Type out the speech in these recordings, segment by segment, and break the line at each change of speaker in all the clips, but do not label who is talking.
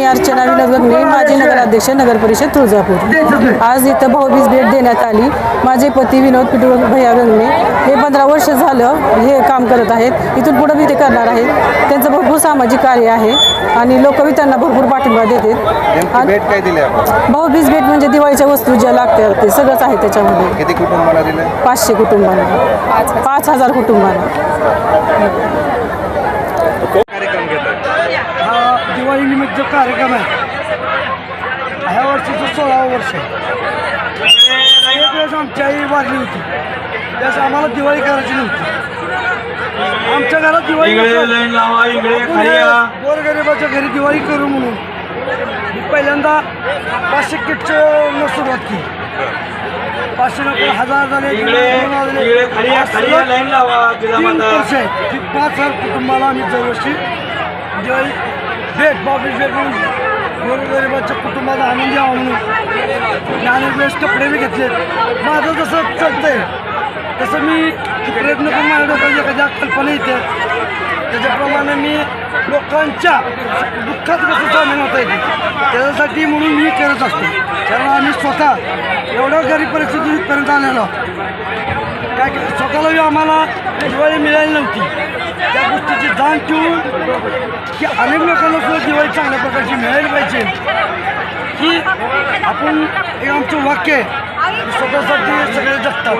मी अर्चना विनोद गंगणे माजी नगराध्यक्ष नगर परिषद तुळजापूर. आज इथं भाऊबीज भेट देण्यात आली. माझे पती विनोद पिटू भैया गंगणे. हे पंधरा वर्ष झालं हे काम करत आहेत. इथून पुढं बी ते करणार आहेत त्यांचं भरपूर सामाजिक कार्य आहे आणि लोक बी त्यांना भरपूर पाठिंबा देतात. भाऊबीज भेट म्हणजे दिवाळीच्या वस्तू ज्या लागतात ते सगळंच आहे त्याच्यामध्ये. पाचशे कुटुंबांना. पाच हजार कुटुंबांना
कार्यक्रम घेतात
हा दिवाळी निमित्त जो कार्यक्रम आहे. ह्या वर्षीचं सोळावं वर्ष एक वेळेस आमची आई वारली होती. त्यास आम्हाला दिवाळी करायची नव्हती. आमच्या घरात दिवाळी गोरगरिबाच्या घरी दिवाळी करू म्हणून. पहिल्यांदा पाचशे किटचं सुरुवात केली. पाचशे नको हजार झाले तीन वर्ष आहे. पाच हजार कुटुंबाला आम्ही दरवर्षी दिवाळी भेट बाबी भेट म्हणून गोरगरिबाच्या कुटुंबाला आनंद यावा म्हणून अनेक वेस्ट कपडे बी घेतलेत माझं जसं चालतंय तसं मी प्रयत्न करून माझ्या डोक्यात एखाद्या कल्पना येते त्याच्याप्रमाणे मी लोकांच्या दुःखात कसं सामील होता येते त्याच्यासाठी म्हणून मी करत असतो कारण आम्ही स्वतः एवढ्या गरीब परिस्थितीत इथपर्यंत आलेलो. काय काय स्वतःला बी आम्हाला दिवाळी मिळाली नव्हती. त्या गोष्टीची जाण ठेवून की अनेक लोकांना सुद्धा दिवाळी चांगल्या प्रकारची मिळाली पाहिजे. की आपण एक आमचं वाक्य आहे स्वतःसाठी सगळे जगतात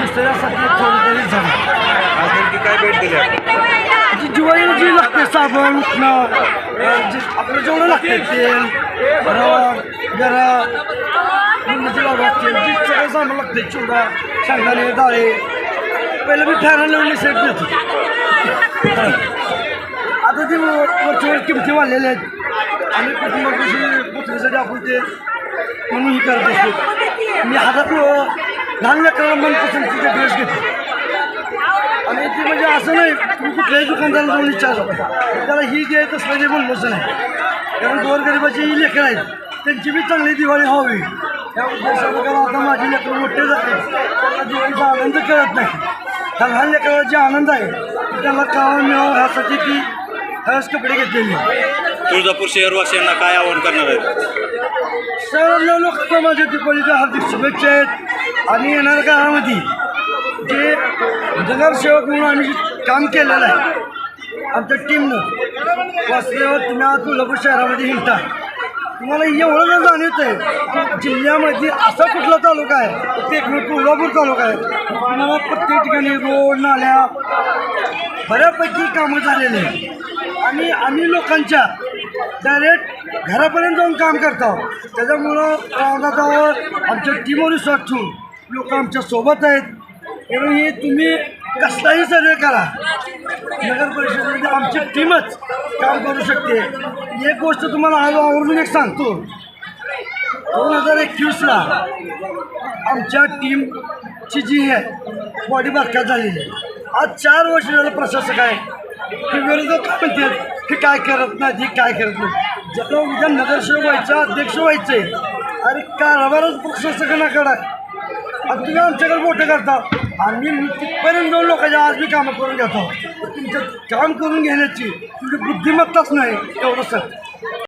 दुसऱ्यासाठी थोडं तरी झालं
काय भेट दिली
जी दिवाळी जी लागते साबण उठणं आपलं जेवढं लागते तेल गरा लिंबाची लाडू असते. जी सगळं सामान लागते चिवडा शेंगदाणे डाळे पहिलं मी फॅन लावून सेट देतो. आता ती वरच्या किमती वाढलेल्या आहेत. आणि कुटुंबापाशी पोचण्यासाठी आपण ते म्हणून ही करत असतो. मी हातात अं, लहान लेकराला मनपसंतीचे ड्रेस घेतो. आणि ती म्हणजे असं नाही तुम्ही कुठल्याही दुकानदाराला जाऊन विचारलं त्याला ही जे आहे तसलं जे बोललोच नाही. कारण गोरगरिबाची ही लेकरं आहेत. त्यांची बी चांगली दिवाळी व्हावी. त्या उद्देशानं कारण आता माझी लेकरं मोठे जाते त्यांना दिवाळीचा आनंद कळत नाही. त्या लहान लेकराला जे आनंद आहे. तो त्यांना कावा मिळावा ह्यासाठी ती हळस कपडे घेतलेली
तुळजापूर शहरवासियांना काय आवाहन करणार आहेत?
सर्व लोकांना माझ्या दिवाळीच्या हार्दिक शुभेच्छा आहेत. आणि येणाऱ्या काळामध्ये जे नगरसेवक म्हणून आम्ही काम केलेलं आहे आमच्या टीमनं वासल्यावर तुम्ही आज तुळजापूर शहरामध्ये हिंडता. मला एवढं जर जाणवत आहे की जिल्ह्यामध्ये असा कुठला तालुका आहे? ते एकमेव कोल्हापूर तालुका आहे. मला प्रत्येक ठिकाणी रोड नाल्या बऱ्यापैकी कामं झालेले आहे आणि आम्ही लोकांच्या डायरेक्ट घरापर्यंत जाऊन काम करतो. त्याच्यामुळं रावणातावर आमच्या टीमवर विश्वास ठेवून लोक आमच्यासोबत आहेत. म्हणून हे तुम्ही कसलाही सर्वे करा. नगर परिषदेमध्ये आमची टीमच काम करू शकते. एक गोष्ट तुम्हाला आज आवर्जून एक सांगतो. दोन हजार एकवीसला आमच्या टीमची जी आहे बॉडी बारकात झालेली आहे. आज चार वर्ष झालं प्रशासक आहे. हे विरोधक काय म्हणतात की काय करत नाही हे काय करत नाही ज्याला उद्या नगरसेवक व्हायचं अध्यक्ष व्हायचे अरे कारभारच प्रशासकांना आहे आणि तुम्ही आमच्याकडे मोठं करता. आम्ही तिथपर्यंत जाऊन लोकांच्या आज मी कामं करून घेतो. तुमचं काम करून घेण्याची तुमची बुद्धिमत्ताच नाही एवढं सर.